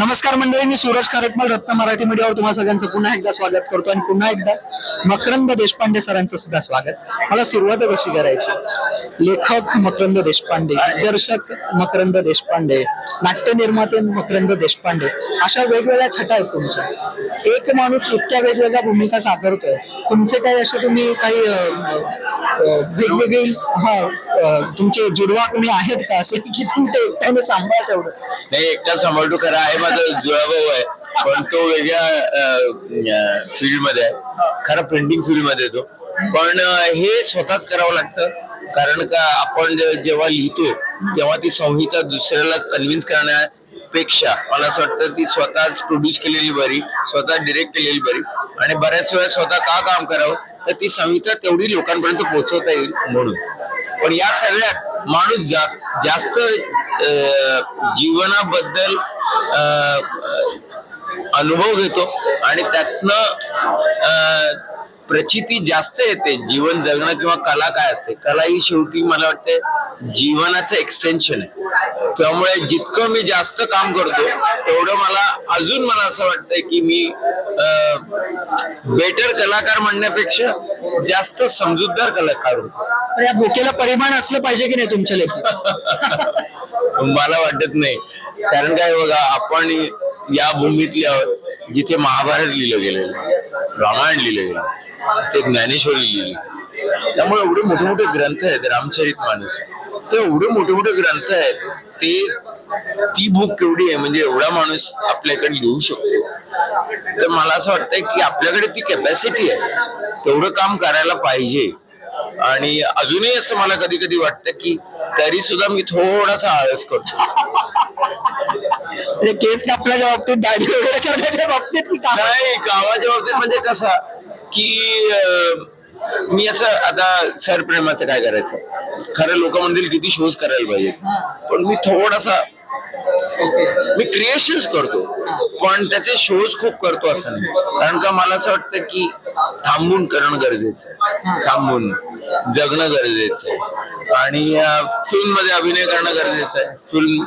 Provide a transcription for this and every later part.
नमस्कार मंडळी मी सूरज खारटमाल रत्न मराठी मीडियावर तुम्हा सगळ्यांचं पुन्हा एकदा स्वागत करतो आणि पुन्हा एकदा मकरंद देशपांडे सरांचं सुद्धा स्वागत. मला सुरुवातच अशी करायची? लेखक मकरंद देशपांडे दिग्दर्शक मकरंद देशपांडे नाट्य निर्माते मकरंद देशपांडे अशा वेगवेगळ्या छटा आहेत तुमच्या. एक माणूस इतक्या वेगवेगळ्या भूमिका साकारतोय. तुमचे काही असे तुम्ही काही वेगवेगळी हा तुमचे जुडवा कोणी आहेत का असे की तुम्ही ते एकट्याने सांभाळ तेवढंच. नाही एकटा सांभाळतो खरं आहे माझा जुळाभाऊ आहे पण तो वेगळ्या फील्डमध्ये आहे. खरा प्रिंटिंग फील्डमध्ये तो. पण हे स्वतःच करावं लागतं कारण का आपण जेव्हा लिहितो तेव्हा ती संहिता दुसऱ्याला कन्व्हिन्स करण्यापेक्षा मला असं वाटतं ती स्वतःच प्रोड्यूस केलेली बरी स्वतः डिरेक्ट केलेली बरी. आणि बऱ्याच वेळा स्वतः का काम करावं? तर ती संहिता तेवढी लोकांपर्यंत पोहोचवता येईल म्हणून. पण या सगळ्यात माणूस जा, जास्त जीवनाबद्दल अनुभव घेतो आणि त्यातनं प्रचिती जास्त येते जीवन जगणं किंवा कला काय असते. कला ही शेवटी मला वाटते जीवनाचं एक्सटेन्शन आहे. त्यामुळे जितकं मी जास्त काम करतो तेवढं मला अजून मला असं वाटतंय की मी बेटर कलाकार म्हणण्यापेक्षा जास्त समजूतदार कलाकार होतो. या भूकेला परिमाण असलं पाहिजे की नाही तुमच्या लेखी? मला वाटत नाही. कारण काय बघा आपण या भूमीतले आहोत जिथे महाभारत लिहिलं गेलेलं रामायण लिहिलं गेलं ते ज्ञानेश्वरी लिहिली. त्यामुळे एवढे मोठे मोठे ग्रंथ आहेत रामचरित मानस ते एवढे मोठे मोठे ग्रंथ आहेत ते ती भूक केवढी आहे म्हणजे एवढा माणूस आपल्याकडे लिहू शकतो. तर मला असं वाटतंय की आपल्याकडे ती कॅपॅसिटी आहे तेवढं काम करायला पाहिजे. आणि अजूनही असं मला कधी कधी वाटतं की तरी सुद्धा मी थोडासा आळस करतो. म्हणजे केस कापल्याच्या बाबतीत दाढी वगैरे करण्याच्या बाबतीत नाही गावाच्या बाबतीत म्हणजे कसा की मी असं आता सरप्रेमाचं काय करायचं? खरं लोक म्हणतील किती शोज करायला पाहिजे पण मी थोडासा मी क्रिएशन्स करतो. पण त्याचे शोज खूप करतो असं नाही. कारण का मला असं वाटतं की थांबून करणं गरजेचं आहे. थांबून जगणं गरजेचं आहे. आणि फिल्ममध्ये अभिनय करणं गरजेचं आहे. फिल्म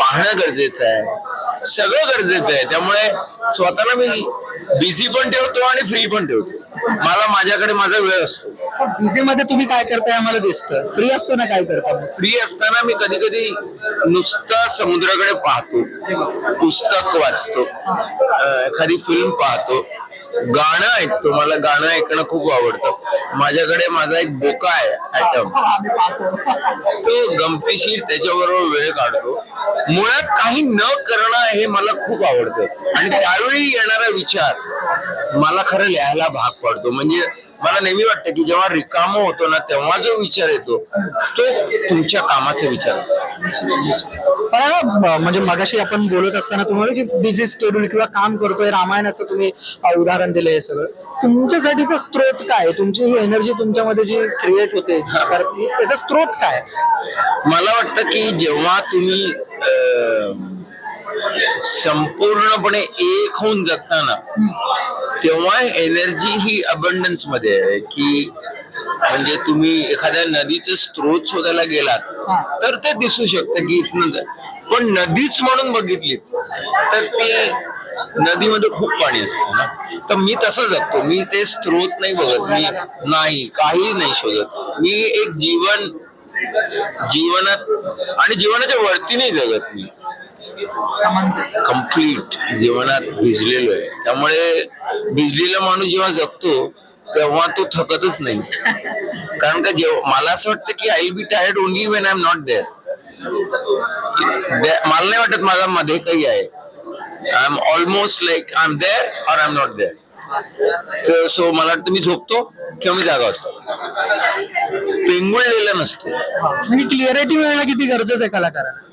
पाहणं गरजेचं आहे. सगळं गरजेचं आहे. त्यामुळे स्वतःला मी बिझी पण ठेवतो आणि फ्री पण ठेवतो. मला माझ्याकडे माझा वेळ असतो. मध्ये तुम्ही काय करताय आम्हाला दिसतं. फ्री असताना काय करता मग? फ्री असताना मी कधी कधी नुसता समुद्राकडे पाहतो. पुस्तक वाचतो. अं, एखादी फिल्म पाहतो. गाणं ऐकतो. मला गाणं ऐकणं खूप आवडतं. माझ्याकडे माझा एक बोका आहे ऍटम तो गमतीशीर त्याच्याबरोबर वेळ काढतो. मुळात काही न करणं हे मला खूप आवडतं. आणि त्यावेळी येणारा विचार मला खरं लिहायला भाग पडतो म्हणजे मला नेहमी वाटतं की जेव्हा रिकामं होतो ना तेव्हा जो विचार येतो तो तुमच्या कामाचा विचार असतो म्हणजे मगाशी आपण बोलत असताना तुम्हाला की बिझी स्केड्यूल किंवा काम करतोय रामायणाचं तुम्ही उदाहरण दिलं हे सगळं तुमच्यासाठीचा स्त्रोत काय? तुमची ही एनर्जी तुमच्यामध्ये जी क्रिएट होते त्याचा स्त्रोत काय? मला वाटतं की जेव्हा तुम्ही संपूर्णपणे एक होऊन जगताना तेव्हा एनर्जी ही अबंडन्समध्ये आहे की म्हणजे तुम्ही एखाद्या नदीचे स्त्रोत शोधायला गेलात. तर ते दिसू शकतं की इथनं पण नदीच म्हणून बघितली तर ती नदीमध्ये खूप पाणी असतं ना. तर मी तसं जगतो. मी ते स्त्रोत नाही बघत. मी नाही. काही नाही शोधत. मी एक जीवन जीवनात आणि जीवनाच्या वरती नाही जगत मी. कंप्लीट जीवनात भिजलेलो आहे. त्यामुळे भिजलेला माणूस जेव्हा जगतो तेव्हा तो थकतच नाही. कारण का जेव्हा मला असं वाटतं की I be tired only when I am not there मला नाही वाटत माझा मध्ये काही आहे. I am almost like I am there or I am not there तर सो मला वाटतं मी झोपतो किंवा मी जागा असतो पेंगुळलेला नसतो. म्हणजे क्लिअरिटी मिळणं किती गरजेचं आहे कलाकाराला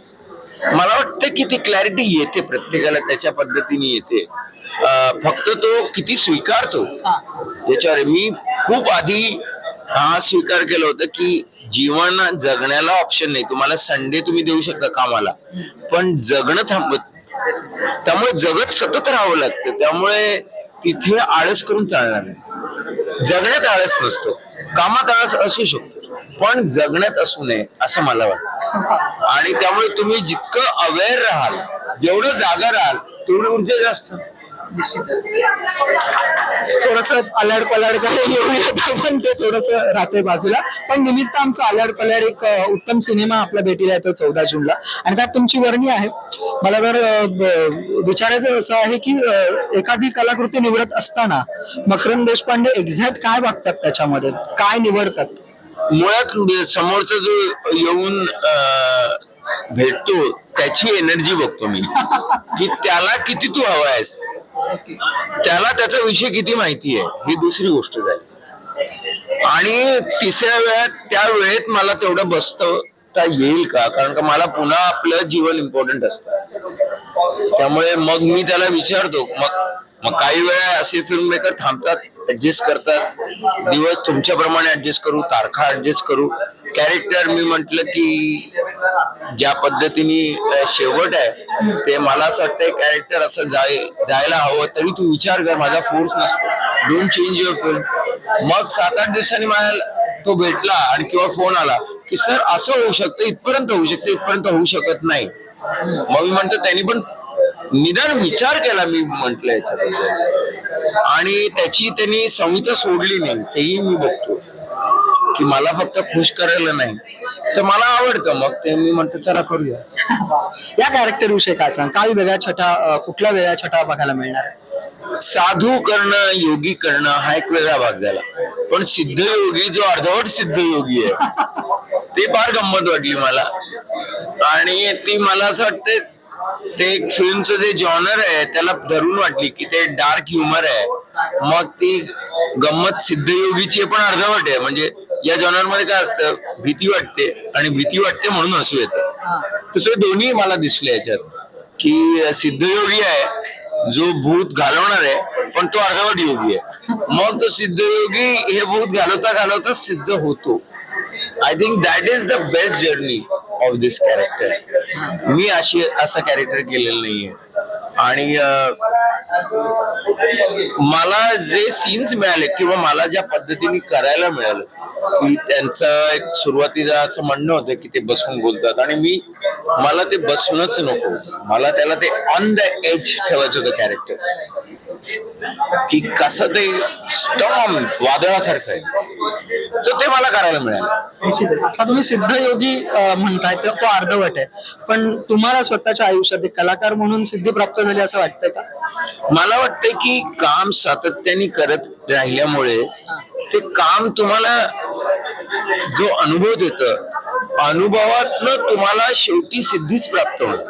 मला वाटतं की ती क्लॅरिटी येते प्रत्येकाला त्याच्या पद्धतीने येते. फक्त तो किती स्वीकारतो याच्यावर. मी खूप आधी हा स्वीकार केला होता की जीवन जगण्याला ऑप्शन नाही. तुम्हाला संडे तुम्ही देऊ शकता कामाला. पण जगणं थांबत त्यामुळे जगत सतत राहावं लागतं. त्यामुळे तिथे आळस करून चालणार नाही. जगण्यात आळस नसतो. कामात आळस असू शकतो. पण जगण्यात असू नये असं मला वाटतं. आणि त्यामुळे तुम्ही जितकं अवेअर राहाल जेवढं जागा राहाल तेवढी ऊर्जा जास्त. थोडस अलाड पलाड येऊयात आपण ते थोडस राहते बाजूला. पण निमित्त आमचं अलाड पलाड एक उत्तम सिनेमा आपल्या भेटीला येतो चौदा जूनला. आणि त्यात तुमची वर्णी आहे. मला तर ब- विचारायचं असं आहे की एखादी कलाकृती निवडत असताना मकरंद देशपांडे एक्झॅक्ट काय बघतात त्याच्यामध्ये? काय निवडतात? मुळात म्हणजे समोरचा जो येऊन भेटतो त्याची एनर्जी बघतो मी. की त्याला किती तू हवायस त्याला त्याचा विषय किती माहिती आहे? ही दुसरी गोष्ट झाली. आणि तिसऱ्या वेळात त्या वेळेत मला तेवढं बसता येईल का? कारण का मला पुन्हा आपलं जीवन इम्पॉर्टंट असतं. त्यामुळे मग मी त्याला विचारतो मग मग काही वेळा असे फिल्म मेकर थांबतात ऍडजस्ट करतात. दिवस तुमच्याप्रमाणे ऍडजस्ट करू तारखा ऍडजस्ट करू. कॅरेक्टर मी म्हंटल की ज्या पद्धतीने शेवट आहे ते मला असं वाटतंय कॅरेक्टर असं जाय जायला हवं. तरी तू विचार कर माझा फोर्स नसतो. डोंट चेंज युअर फिल्म मग सात आठ दिवसांनी मला तो भेटला आणि किंवा फोन आला की सर असं होऊ शकतं इथपर्यंत होऊ शकतं इथपर्यंत होऊ शकत नाही. मग मी म्हणतो त्यांनी पण निदान विचार केला मी म्हंटल याच्याबद्दल. आणि त्याची त्यांनी संहिता सोडली नाही तेही मी बघतो. की मला फक्त खुश करायला नाही. तर मला आवडतं मग ते मी म्हणतो चला करूया. या कॅरेक्टर विषयी काय सांग काय वेगळ्या छटा कुठल्या वेगळ्या छटा बघायला मिळणार आहे? साधू करणं योगी करणं हा एक वेगळा भाग झाला. पण सिद्ध योगी जो अर्धवट सिद्ध योगी आहे ते फार गंमत वाटली मला. आणि ती मला असं वाटतं ते फिल्मचं जे जॉनर आहे त्याला धरून वाटली की ते डार्क ह्युमर आहे. मग ती गंमत सिद्धयोगीची पण अर्धवट आहे. म्हणजे या जॉनरमध्ये काय असतं भीती वाटते आणि भीती वाटते म्हणून हसू येत. तर ते दोन्ही मला दिसले याच्यात. की सिद्धयोगी आहे जो भूत घालवणार आहे पण तो अर्धवट योगी आहे. मग तो सिद्धयोगी हे भूत घालवता घालवता सिद्ध होतो. I think that is the best journey of this character मी अशी असं कॅरेक्टर केलेलं नाहीये. आणि मला जे सीन्स मिळाले किंवा मला ज्या पद्धतीने करायला मिळालं की त्यांचं एक सुरुवातीला असं म्हणणं होतं की ते बसून बोलतात. आणि मी मला ते बसूनच नको. मला त्याला ते ऑन द एज ठेवायचं होतं कॅरेक्टर की कसं ते स्टॉम वादळासारखं आहे. तर ते मला करायला मिळालं. निश्चितच. आता तुम्ही सिद्ध योगी अ, म्हणताय तर तो अर्धवट आहे. पण तुम्हाला स्वतःच्या आयुष्यात एक कलाकार म्हणून सिद्धी प्राप्त झाली असं वाटतंय का? मला वाटतं की काम सातत्याने करत राहिल्यामुळे ते काम तुम्हाला जो अनुभव देत अनुभवातनं तुम्हाला शेवटी सिद्धीच प्राप्त होणार.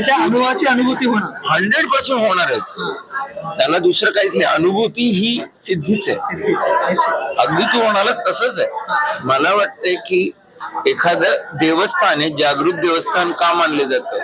त्या अनुभवाची अनुभूती होणार. हंड्रेड पर्सेंट होणारच त्याला दुसरं काहीच नाही. अनुभूती ही सिद्धीच आहे. अगदी तू म्हणालास तसंच आहे. मला वाटतंय की एखादं देवस्थान आहे जागृत देवस्थान का मानले जातं?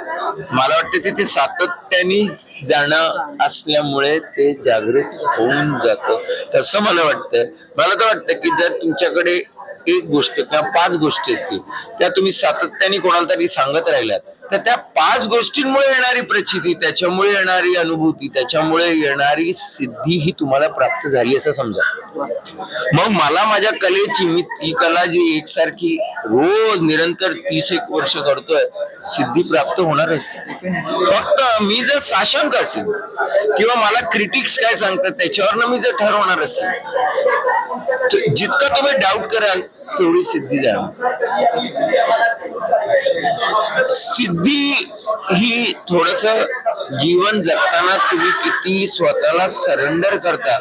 मला वाटतं तिथे सातत्याने जाणं असल्यामुळे ते जागृत होऊन जातं. तसं मला वाटतं मला तर वाटतं की जर तुमच्याकडे एक गोष्ट किंवा पाच गोष्टी असतील त्या तुम्ही सातत्याने कोणाला तरी सांगत राहिल्यात तर त्या पाच गोष्टींमुळे येणारी प्रचिती त्याच्यामुळे येणारी अनुभूती त्याच्यामुळे येणारी सिद्धी ही तुम्हाला प्राप्त झाली असं समजा. मग मला माझ्या कलेची मी ती कला जी एकसारखी रोज निरंतर तीस एक वर्ष करतोय सिद्धी प्राप्त होणारच. फक्त मी जर साशंक असेल किंवा मला क्रिटिक्स काय सांगतात त्याच्यावरनं मी जर ठरवणार असेल तर जितकं तुम्ही डाऊट कराल तेवढी सिद्धी जाणार सिद्धी ही थोडस जीवन जगताना तुम्ही किती स्वतःला सरेंडर करता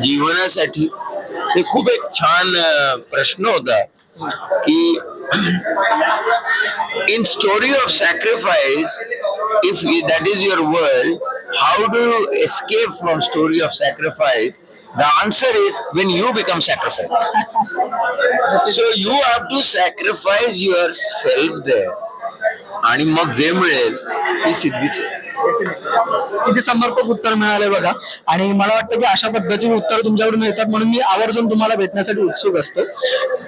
जीवनासाठी हे खूप एक छान प्रश्न होता की in story of sacrifice if that is your world how do escape from story of sacrifice the answer is when you become sacrifice so you have to sacrifice yourself आणि मग जे मिळेल ती सिद्धीच किती समर्पक उत्तर मिळाले बघा. आणि मला वाटतं की अशा पद्धतीने उत्तर तुमच्याकडून मिळतात म्हणून मी आवर्जून तुम्हाला भेटण्यासाठी उत्सुक असतो.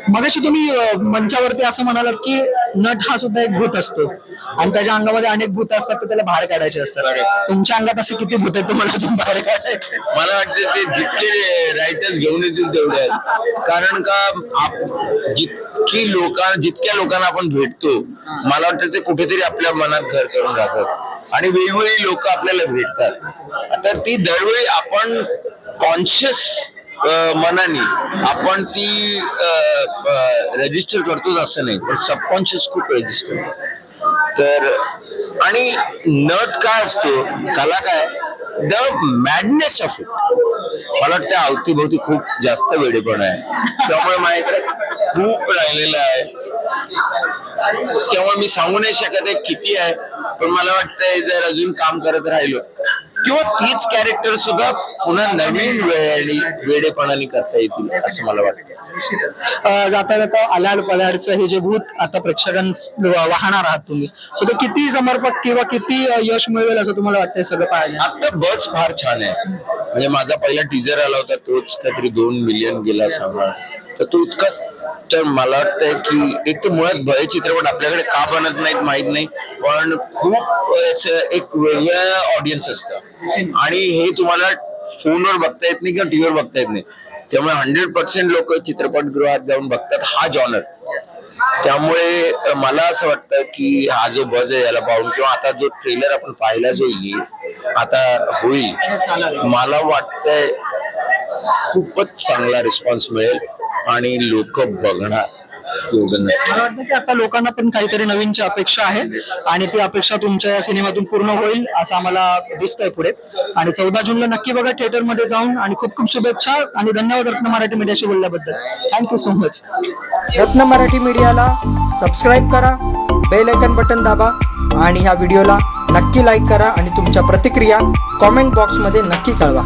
मगाशी तुम्ही मंचावरती असं म्हणालात की नट हा सुद्धा एक भूत असतो. आणि त्याच्या अंगामध्ये अनेक भूत असतात तर त्याला बाहेर काढायचे असतात. तुमच्या अंगात असे किती भूत आहेत तुम्हाला अजून बाहेर काढायचे? मला वाटतं ते जितके रायटर्स घेऊन येतील तेवढे. कारण का आप- जितके की लोकांना जितक्या लोकांना आपण भेटतो मला वाटतं ते कुठेतरी आपल्या मनात घर करून जातात आणि वेगवेगळी लोक आपल्याला भेटतात. तर ती दरवेळी आपण कॉन्शियस मनाने आपण ती रजिस्टर करतोच असं नाही पण सबकॉन्शियस खूप रजिस्टर तर आणि नट काय असतो कला काय द मॅडनेस ऑफ इट मला वाटतं अवतीभोवती खूप जास्त वेडेपण आहे. त्यामुळे माझ्याकडे खूप राहिलेलं आहे. त्यामुळे मी सांगू नाही शकत आहे किती आहे पण मला वाटतंय जर अजून काम करत राहिलो किंवा तीच कॅरेक्टर सुद्धा पुन्हा नवीन वेळेने वेडेपणाने करता येतील असं मला वाटतं. जाता जाता अलाल पलाडचं हे जे भूत आता प्रेक्षकांना वाहणार आहात तुम्ही. सो ते किती समर्पक किंवा किती यश मिळवेल असं तुम्हाला वाटतंय सगळं पाहायला? आता बस फार छान आहे. म्हणजे माझा पहिला टीजर आला होता तोच काहीतरी दोन मिलियन गेला सांभाळ तर तो इतकाच तर मला वाटतंय की एक तर मुळात भय चित्रपट आपल्याकडे का बनत नाहीत माहीत नाही पण खूप एक वेगळं ऑडियन्स असतं. आणि हे तुम्हाला फोनवर बघता येत नाही किंवा टीव्हीवर बघता येत नाही. त्यामुळे हंड्रेड पर्सेंट लोक चित्रपटगृहात जाऊन बघतात हा जॉनर त्यामुळे मला असं वाटतं की हा जो बज आहे याला पाहून किंवा आता जो ट्रेलर आपण पाहिला जो येईल आता होईल मला वाटतंय खूपच चांगला रिस्पॉन्स मिळेल आणि लोक बघणार. मला वाटतं की आता लोकांना पण काहीतरी नवीनची अपेक्षा आहे आणि ती अपेक्षा तुमच्या या सिनेमातून पूर्ण होईल असं आम्हाला दिसतंय पुढे. आणि चौदा जूनला नक्की बघा थिएटरमध्ये जाऊन आणि खूप खूप शुभेच्छा आणि धन्यवाद रत्न मराठी मीडियाशी बोलल्याबद्दल. Thank you so much Ratna Marathi मीडियाला सबस्क्राईब करा बेल आयकन बटन दाबा आणि ह्या व्हिडिओला नक्की लाईक करा आणि तुमच्या प्रतिक्रिया कॉमेंट बॉक्समध्ये नक्की कळवा.